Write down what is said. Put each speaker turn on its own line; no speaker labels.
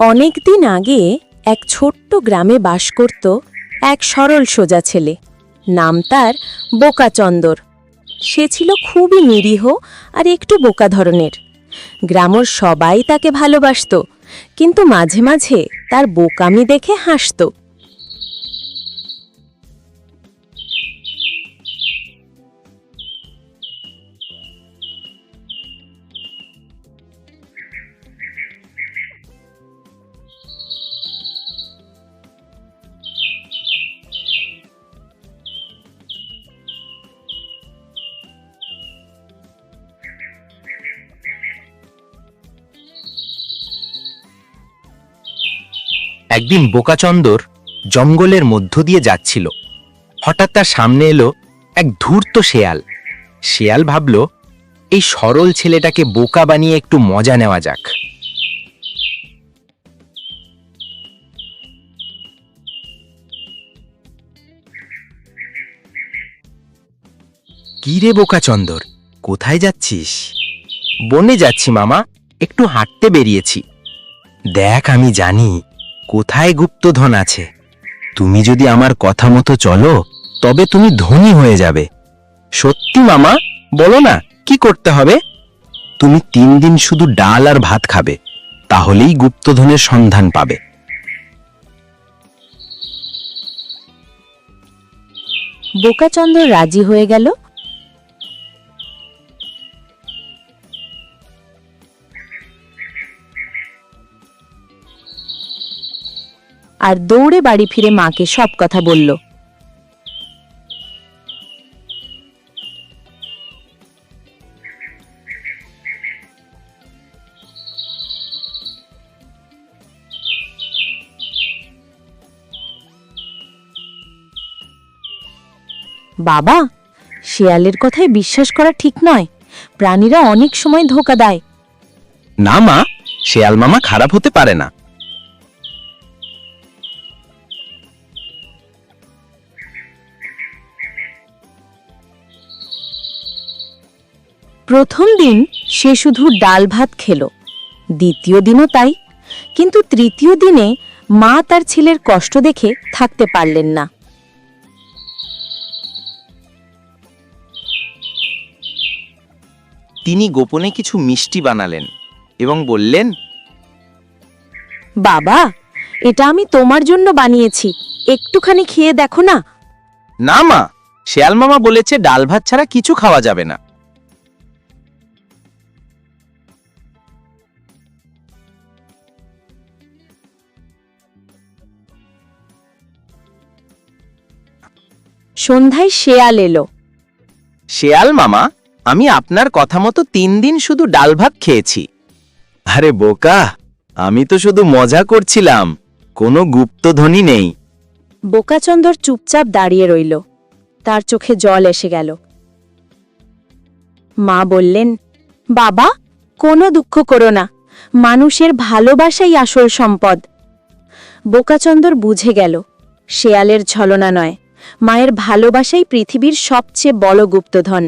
অনেক দিন আগে এক ছোট্ট গ্রামে বাস করত এক সরল সোজা ছেলে। নাম তার বোকাচন্দর সে ছিল খুবই নিরীহ আর একটু বোকা ধরনের। গ্রামর সবাই তাকে ভালোবাসত, কিন্তু মাঝে মাঝে তার বোকামি দেখে হাসতো।
একদিন বোকাচন্দর জঙ্গলের মধ্য দিয়ে যাচ্ছিল। হঠাৎ তার সামনে এলো এক ধূর্ত শেয়াল। শেয়াল ভাবল, এই সরল ছেলেটাকে বোকা বানিয়ে একটু মজা নেওয়া যাক। কি রে বোকাচন্দর কোথায় যাচ্ছিস? বনে যাচ্ছি মামা, একটু হাঁটতে বেরিয়েছি। দেখ, আমি জানি। কোথায় গুপ্তধন আছে? তুমি যদি আমার কথা মতো চলো, তবে তুমি ধনী হয়ে যাবে। সত্যি মামা, বলো না, কি করতে হবে? তুমি তিন দিন শুধু ডাল আর ভাত খাবে, তাহলেই গুপ্তধনের সন্ধান পাবে।
বোকাচন্দ্র রাজি হয়ে গেল আর দৌড়ে বাড়ি ফিরে মাকে সব কথা বলল। বাবা, শেয়ালের কথায় বিশ্বাস করা ঠিক নয়। প্রাণীরা অনেক সময় ধোকা দেয়।
না মা, শেয়াল মামা খারাপ হতে পারে না।
প্রথম দিন সে শুধু ডাল ভাত খেল। দ্বিতীয় দিনও তাই। কিন্তু তৃতীয় দিনে মা তার ছেলের কষ্ট দেখে থাকতে পারলেন না।
তিনি গোপনে কিছু মিষ্টি বানালেন এবং বললেন
বাবা এটা আমি তোমার জন্য বানিয়েছি। একটুখানি খেয়ে দেখো না।
না মা শেয়াল মামা বলেছে ডাল ভাত ছাড়া কিছু খাওয়া যাবে না।
সন্ধ্যায় শেয়াল এলো।
শেয়াল মামা আমি আপনার কথা মতো তিন দিন শুধু ডাল ভাত খেয়েছি। আরে বোকা আমি তো শুধু মজা করছিলাম কোনো গুপ্তধ্বনি নেই।
বোকাচন্দর চুপচাপ দাঁড়িয়ে রইল। তার চোখে জল এসে গেল। মা বললেন বাবা কোনো দুঃখ করো না। মানুষের ভালোবাসাই আসল সম্পদ। বোকাচন্দর বুঝে গেল শেয়ালের ছলনা নয়। মায়ের ভালোবাসাই পৃথিবীর সবচেয়ে বড় গুপ্তধন